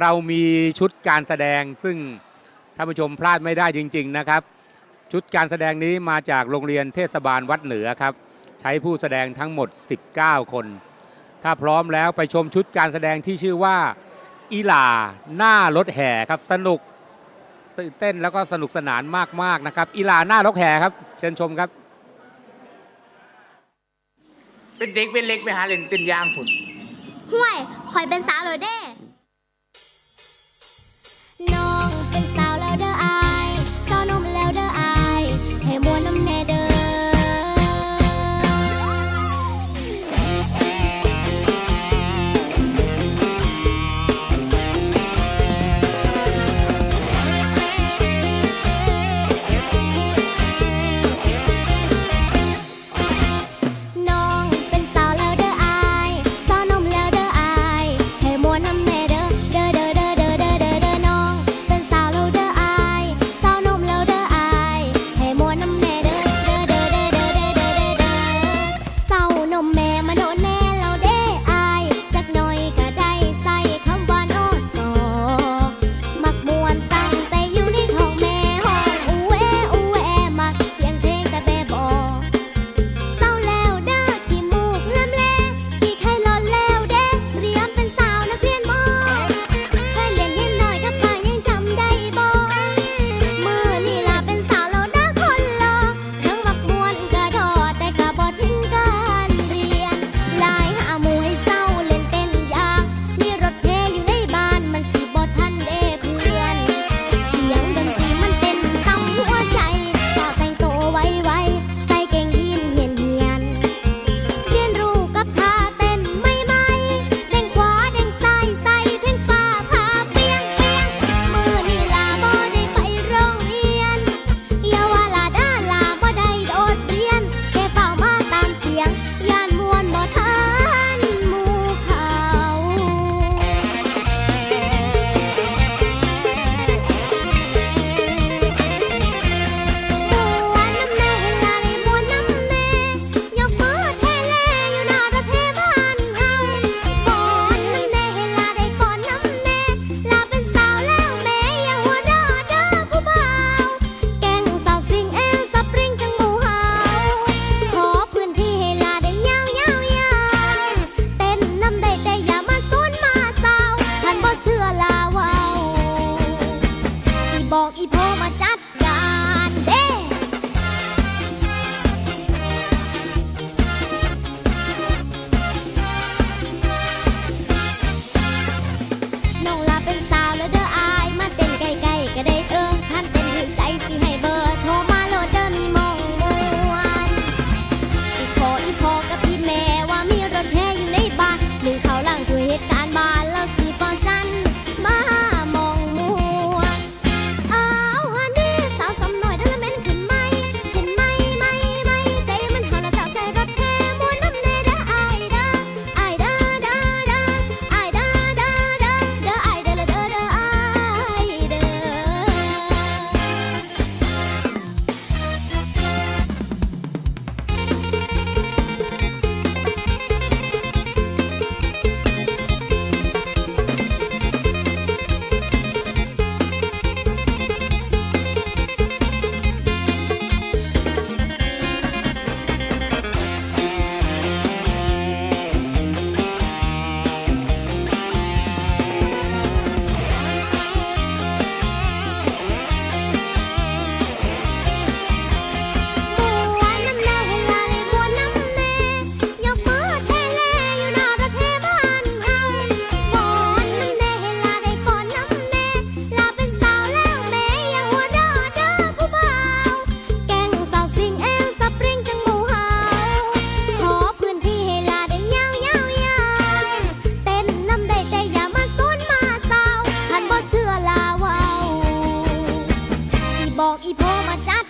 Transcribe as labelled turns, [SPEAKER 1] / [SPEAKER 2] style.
[SPEAKER 1] เรามีชุดการแสดงซึ่งท่านผู้ชมพลาดไม่ได้จริง ๆนะครับ ชุดการแสดงนี้มาจากโรงเรียนเทศบาลวัดเหนือครับ ใช้ผู้แสดงทั้งหมด 19 คน ถ้าพร้อมแล้วไปชมชุดการแสดงที่ชื่อว่าอีลาหน้ารถแห่ครับสนุกตื่นเต้นแล้วก็สนุกสนานมากๆนะครับ อีลาหน้ารถแห่ครับ เชิญชมครับ
[SPEAKER 2] เป็นเด็กเป็นเล็กไปหาเล่นเป็นยางผุน
[SPEAKER 3] ห่วยคอยเป็นสาวเลยเด้ Não pensar พ่อมาจ บอกอีพ่อมาจัด